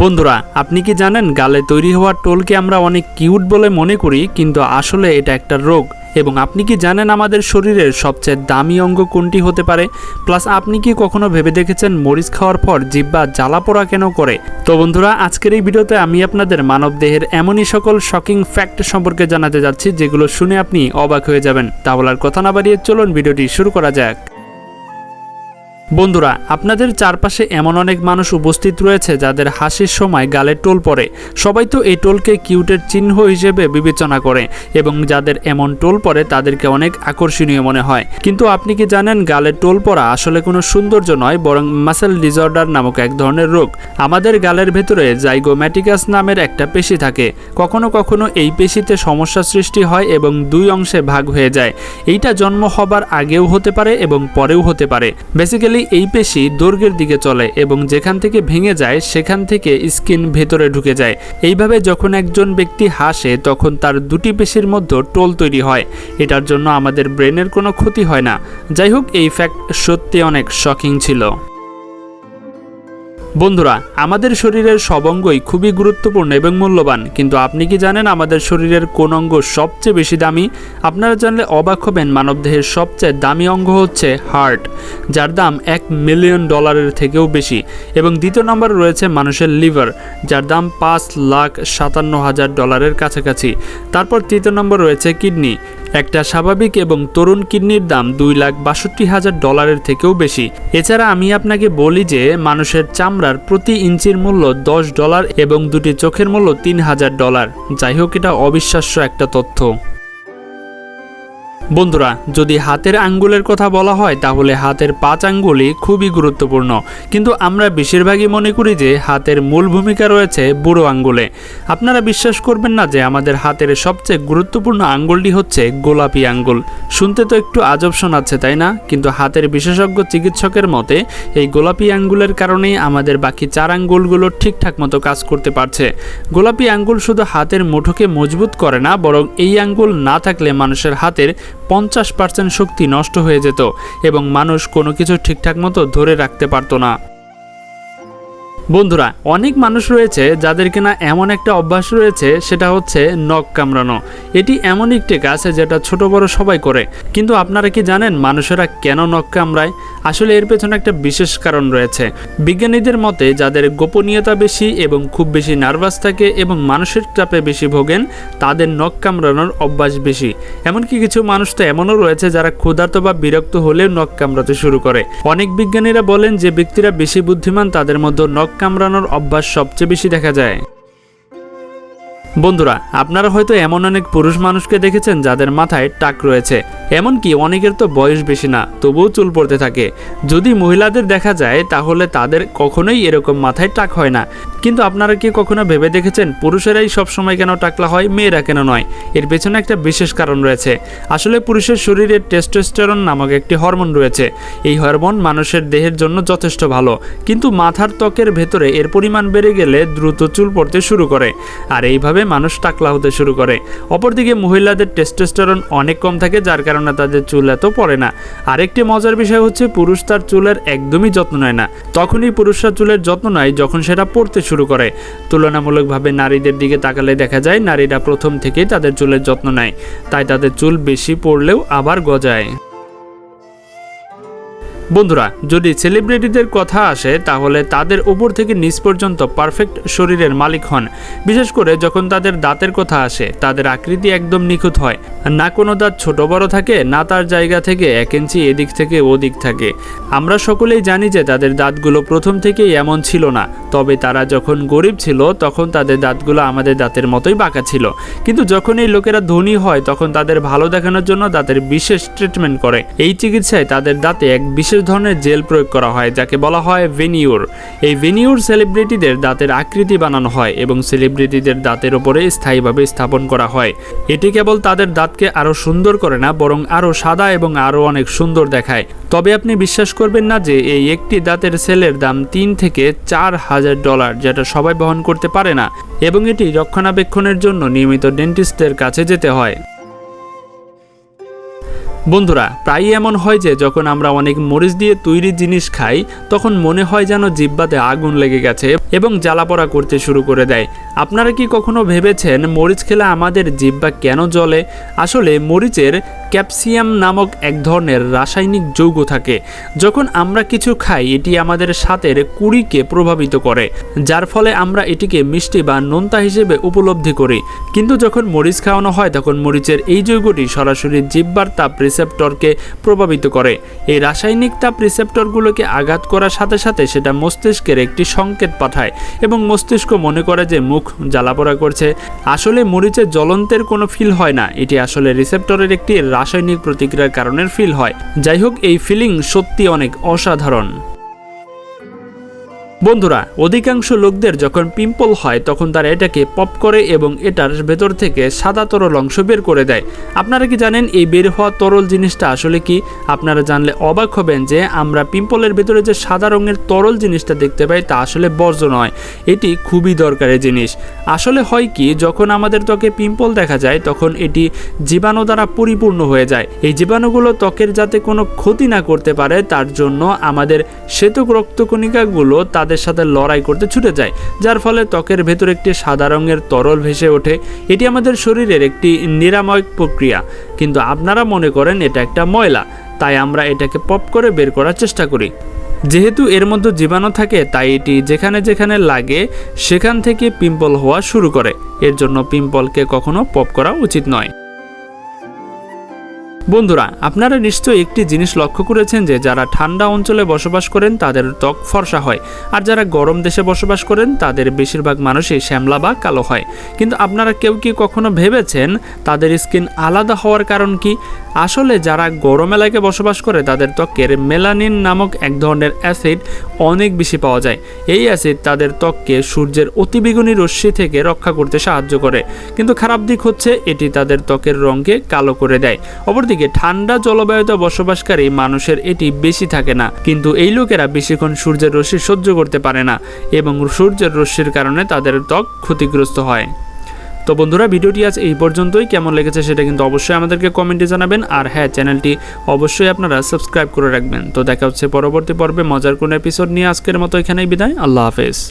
বন্ধুরা, আপনি কি জানেন গালে তৈরি হওয়া টোলকে আমরা অনেক কিউট বলে মনে করি, কিন্তু আসলে এটা একটা রোগ? এবং আপনি কি জানেন আমাদের শরীরের সবচেয়ে দামি অঙ্গ কোনটি হতে পারে? প্লাস আপনি কি কখনো ভেবে দেখেছেন মরিচ খাওয়ার পর জিব্বা জ্বালা পোড়া কেন করে? তো বন্ধুরা, আজকের এই ভিডিওতে আমি আপনাদের মানব দেহের এমনই সকল শকিং ফ্যাক্ট সম্পর্কে জানাতে যাচ্ছি, যেগুলো শুনে আপনি অবাক হয়ে যাবেন। তাহলে আর কথা না বাড়িয়ে চলুন ভিডিওটি শুরু করা যাক। বন্ধুরা, আপনাদের চারপাশে এমন অনেক মানুষ উপস্থিত রয়েছে যাদের হাসির সময় গালে টোল পড়ে। সবাই তো এই টোলকে কিউটের চিহ্ন হিসেবে বিবেচনা করে এবং যাদের এমন টোল পড়ে তাদেরকে অনেক আকর্ষণীয় মনে হয়। কিন্তু আপনি কি জানেন গালে টোল পড়া আসলে কোনো সৌন্দর্য নয়, বরং মাসেল ডিসঅর্ডার নামক এক ধরনের রোগ? আমাদের গালের ভেতরে জাইগোম্যাটিকাস নামের একটা পেশি থাকে। কখনো কখনো এই পেশিতে সমস্যা সৃষ্টি হয় এবং দুই অংশে ভাগ হয়ে যায়। এইটা জন্ম হবার আগেও হতে পারে এবং পরেও হতে পারে। বেসিক্যালি এই পেশি দৈর্ঘ্যের দিকে চলে এবং যেখান থেকে ভেঙে যায়, সেখান থেকে স্কিন ভেতরে ঢুকে যায়। এইভাবে যখন একজন ব্যক্তি হাসে, তখন তার দুটি পেশির মধ্যে টোল তৈরি হয়। এটার জন্য আমাদের ব্রেনের কোনো ক্ষতি হয় না। যাই হোক, এই ফ্যাক্ট সত্যি অনেক শকিং ছিল। বন্ধুরা, আমাদের শরীরের সব অঙ্গই খুবই গুরুত্বপূর্ণ এবং মূল্যবান, কিন্তু আপনি কি জানেন আমাদের শরীরের কোন অঙ্গ সবচেয়ে বেশি দামি? আপনারা জানলে অবাক হবেন মানবদেহের সবচেয়ে দামি অঙ্গ হচ্ছে হার্ট, যার দাম এক মিলিয়ন ডলারের থেকেও বেশি। এবং দ্বিতীয় নম্বরে রয়েছে মানুষের লিভার, যার দাম পাঁচ লাখ সাতান্ন হাজার ডলারের কাছাকাছি। তারপর তৃতীয় নম্বর রয়েছে কিডনি একটা স্বাভাবিক এবং তরুণ কিডনির দাম দুই লাখ বাষট্টি হাজার ডলারের থেকেও বেশি। এছাড়া আমি আপনাকে বলি যে, মানুষের চামড়ার প্রতি ইঞ্চির মূল্য দশ ডলার এবং দুটি চোখের মূল্য তিন হাজার ডলার। যাই হোক, এটা অবিশ্বাস্য একটা তথ্য। বন্ধুরা, যদি হাতের আঙ্গুলের কথা বলা হয়, তাহলে হাতের পাঁচ আঙ্গুলই খুবই গুরুত্বপূর্ণ। কিন্তু আমরা বেশিরভাগই মনে করি যে, হাতের মূল ভূমিকা রয়েছে বুড়ো আঙ্গুলে। আপনারা বিশ্বাস করবেন না যে, আমাদের হাতের সবচেয়ে গুরুত্বপূর্ণ আঙ্গুলটি হচ্ছে গোলাপি আঙ্গুল। শুনতে তো একটু আজব শোনাচ্ছে, তাই না? কিন্তু হাতের বিশেষজ্ঞ চিকিৎসকের মতে, এই গোলাপি আঙ্গুলের কারণেই আমাদের বাকি চার আঙ্গুলগুলো ঠিকঠাক মতো কাজ করতে পারছে। গোলাপি আঙ্গুল শুধু হাতের মুঠোকে মজবুত করে না, বরং এই আঙ্গুল না থাকলে মানুষের হাতের পঞ্চাশ পার্সেন্ট শক্তি নষ্ট হয়ে যেত এবং মানুষ কোনো কিছু ঠিকঠাক মতো ধরে রাখতে পারতো না। বন্ধুরা, অনেক মানুষ রয়েছে যাদের কিনা এমন একটা অভ্যাস রয়েছে, সেটা হচ্ছে নখ কামড়ানো। এটি এমন একটি কাজ যেটা ছোট বড় সবাই করে। কিন্তু আপনারা কি জানেন মানুষেরা কেন নখ কামড়ায়? আসলে এর পেছনে একটা বিশেষ কারণ রয়েছে। বিজ্ঞানীদের মতে, যাদের গোপনীয়তা বেশি এবং খুব বেশি নার্ভাস থাকে এবং মানুষের চাপে বেশি ভোগেন, তাদের নখ কামড়ানোর অভ্যাস বেশি। এমনকি কিছু মানুষ তো এমনও রয়েছে যারা ক্ষুধার্ত বা বিরক্ত হলেও নখ কামড়াতে শুরু করে। অনেক বিজ্ঞানীরা বলেন যে ব্যক্তিরা বেশি বুদ্ধিমান, তাদের মধ্যে নখ কামড়ানোর অভ্যাস সবচেয়ে বেশি দেখা যায়। বন্ধুরা, আপনারা হয়তো এমন অনেক পুরুষ মানুষকে দেখেছেন যাদের মাথায় টাক রয়েছে। এমনকি অনেকের তো বয়স বেশি না, তবুও চুল পড়তে থাকে। যদি মহিলাদের দেখা যায়, তাহলে তাদের কখনোই এরকম মাথায় টাক হয় না। কিন্তু আপনারা কি কখনো ভেবে দেখেছেন, পুরুষেরাই সবসময় কেন টাকলা হয়, মেয়েরা কেন নয়? এর পেছনে একটা বিশেষ কারণ রয়েছে। আসলে পুরুষের শরীরে টেস্টোস্টেরন নামক একটি হরমোন রয়েছে। এই হরমোন মানুষের দেহের জন্য যথেষ্ট ভালো। কিন্তু মাথার ত্বকের ভেতরে এর পরিমাণ বেড়ে গেলে দ্রুত চুল পড়তে শুরু করে। আর এইভাবে মানুষ টাকলা হতে শুরু করে। অপরদিকে মহিলাদের টেস্টোস্টেরন অনেক কম থাকে, যার কারণে তাদের চুল এত পড়ে না। আরেকটি মজার বিষয় হচ্ছে পুরুষ তার চুলের একদমই যত্ন নেয় না। তখনই পুরুষরা চুলের যত্ন নেয় যখন সেটা পড়তে শুরু করে। তুলনামূলকভাবে নারীদের দিকে তাকালে দেখা যায় নারীরা প্রথম থেকেই তাদের চুলের যত্ন নেয়। তাই তাদের চুল বেশি পড়লেও আবার গজায়। বন্ধুরা, যদি সেলিব্রিটিদের কথা আসে, তাহলে তাদের উপর থেকে নিচ পর্যন্ত পারফেক্ট শরীরের মালিক হন। বিশেষ করে যখন তাদের দাঁতের কথা আসে, তাদের আকৃতি একদম নিখুঁত হয়। না কোনো দাঁত ছোট বড় থাকে, না তার জায়গা থেকে এক ইঞ্চি এদিক থেকে ওদিক থাকে। আমরা সকলেই জানি যে তাদের দাঁতগুলো প্রথম থেকেই এমন ছিল না। তবে তারা যখন গরিব ছিল, তখন তাদের দাঁতগুলো আমাদের দাঁতের মতোই বাঁকা ছিল। কিন্তু যখন এই লোকেরা ধনী হয়, তখন তাদের ভালো দেখানোর জন্য দাঁতের বিশেষ ট্রিটমেন্ট করে। এই চিকিৎসায় তাদের দাঁতে এক বিশেষ ধরনের জেল প্রয়োগ করা হয়, যাকে বলা হয় ভেনিউর। এই ভেনিউর সেলিব্রিটিদের দাঁতের আকৃতি বানানো হয় এবং সেলিব্রিটিদের দাঁতের ওপরে স্থায়ীভাবে স্থাপন করা হয়। এটি কেবল তাদের দাঁতকে আরও সুন্দর করে না, বরং আরও সাদা এবং আরও অনেক সুন্দর দেখায়। তবে আপনি বিশ্বাস করবেন না যে এই একটি দাঁতের সেলের দাম তিন থেকে চার হাজার ডলার, যেটা সবাই বহন করতে পারে না, এবং এটি রক্ষণাবেক্ষণের জন্য নিয়মিত ডেন্টিস্টের কাছে যেতে হয়। বন্ধুরা, প্রায়ই এমন হয় যে যখন আমরা অনেক মরিচ দিয়ে তৈরি জিনিস খাই, তখন মনে হয় যেন জিব্বাতে আগুন লেগে গেছে এবং জ্বালাপড়া করতে শুরু করে দেয়। আপনারা কি কখনো ভেবেছেন মরিচ খেলে আমাদের জিব্বা কেন জ্বলে? আসলে মরিচের ক্যাপসিয়াম নামক এক ধরনের রাসায়নিক যৌগ থাকে। যখন আমরা কিছু খাই, এটি আমাদের স্বাদের কুড়িকে প্রভাবিত করে, যার ফলে আমরা এটিকে মিষ্টি বা নোনতা হিসেবে উপলব্ধি করি। কিন্তু যখন মরিচ খাওয়ানো হয়, তখন মরিচের এই যৌগটি সরাসরি জিব্বার তাপ রিসেপ্টরকে প্রভাবিত করে। এই রাসায়নিক তাপ রিসেপ্টরগুলোকে আঘাত করার সাথে সাথে সেটা মস্তিষ্কের একটি সংকেত পাঠায় এবং মস্তিষ্ক মনে করে যে মুখ জ্বালাপোড়া করছে। আসলে মরিচের জ্বলন্তের কোনো ফিল হয় না। এটি আসলে রিসেপ্টরের একটি রাসায়নিক প্রতিক্রিয়ার কারণে ফিল হয়। যাই হোক, এই ফিলিং সত্যি অনেক অসাধারণ। বন্ধুরা, অধিকাংশ লোকদের যখন পিম্পল হয়, তখন তারা এটাকে পপ করে এবং এটার ভেতর থেকে সাদা তরল অংশ বের করে দেয়। আপনারা কি জানেন এই বের হওয়া তরল জিনিসটা আসলে কি? আপনারা জানলে অবাক হবেন যে আমরা পিম্পলের ভেতরে যে সাদা রঙের তরল জিনিসটা দেখতে পাই, তা আসলে বর্জ্য নয়। এটি খুবই দরকারি জিনিস। আসলে হয় কি, যখন আমাদের ত্বকে পিম্পল দেখা যায়, তখন এটি জীবাণু দ্বারা পরিপূর্ণ হয়ে যায়। এই জীবাণুগুলো ত্বকের যাতে কোনো ক্ষতি না করতে পারে, তার জন্য আমাদের শ্বেতক রক্তকণিকাগুলো তাদের সাথে লড়াই করতে ছুটে যায়, যার ফলে ত্বকের ভেতর একটি সাদা রঙের তরল ভেসে ওঠে। এটি আমাদের শরীরের একটি নিরাময় প্রক্রিয়া। কিন্তু আপনারা মনে করেন এটা একটা ময়লা, তাই আমরা এটাকে পপ করে বের করার চেষ্টা করি। যেহেতু এর মধ্যে জীবাণু থাকে, তাই এটি যেখানে যেখানে লাগে, সেখান থেকে পিম্পল হওয়া শুরু করে। এর জন্য পিম্পলকে কখনো পপ করা উচিত নয়। বন্ধুরা, আপনারা নিশ্চয়ই একটি জিনিস লক্ষ্য করেছেন যে যারা ঠান্ডা অঞ্চলে বসবাস করেন, তাদের ত্বক ফর্সা হয়। আর যারা গরম দেশে বসবাস করেন, তাদের বেশিরভাগ মানুষই শ্যামলা বা কালো হয়। কিন্তু আপনারা কেউ কি কখনো ভেবেছেন তাদের স্কিন আলাদা হওয়ার কারণ কি? আসলে যারা গরম এলাকায় বসবাস করে, তাদের ত্বকের মেলানিন নামক এক ধরনের অ্যাসিড অনেক বেশি পাওয়া যায়। এই অ্যাসিড তাদের ত্বককে সূর্যের অতিবেগুনি রশ্মি থেকে রক্ষা করতে সাহায্য করে। কিন্তু খারাপ দিক হচ্ছে, এটি তাদের ত্বকের রঙকে কালো করে দেয়। অপরদিকে ঠান্ডা জলবায়ুতে বসবাসকারী মানুষের এটি বেশি থাকে না। কিন্তু এই লোকেরা বেশিক্ষণ সূর্যের রশ্মি সহ্য করতে পারে না এবং সূর্যের রশ্মির কারণে তাদের ত্বক ক্ষতিগ্রস্ত হয়। তো বন্ধুরা, ভিডিওটি আজ এই পর্যন্তই। কেমন লেগেছে সেটা কিন্তু অবশ্যই আমাদেরকে কমেন্টে জানাবেন। আর হ্যাঁ চ্যানেলটি অবশ্যই আপনারা সাবস্ক্রাইব করে রাখবেন। তো দেখা হচ্ছে পরবর্তী পর্বে মজার কোনো এপিসোড নিয়ে। আজকের মতো এখানেই বিদায়। আল্লাহ হাফেজ।